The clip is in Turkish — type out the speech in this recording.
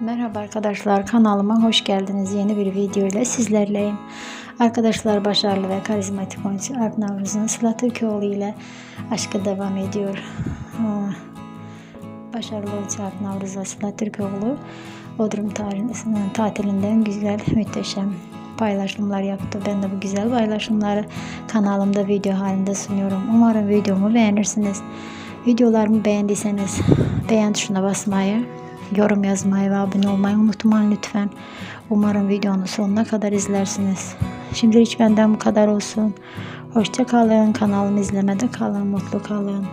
Merhaba arkadaşlar kanalıma hoş geldiniz. Yeni bir video ile sizlerleyim. Arkadaşlar başarılı ve karizmatik oyuncu Alp Navruz'un Sıla Türkoğlu ile aşkı devam ediyor. Aa, Başarılı oyuncu Alp Navruz ve Sıla Türkoğlu Bodrum tarih- tatilinden güzel, muhteşem paylaşımlar yaptı. Ben de bu güzel paylaşımları kanalımda video halinde sunuyorum. Umarım videomu beğenirsiniz. Videolarımı beğendiyseniz beğen tuşuna basmayı, yorum yazmayı ve abone olmayı unutmayın lütfen. Umarım videonun sonuna kadar izlersiniz. Şimdilik benden bu kadar olsun. Hoşça kalın. Kanalımı izlemede kalın. Mutlu kalın.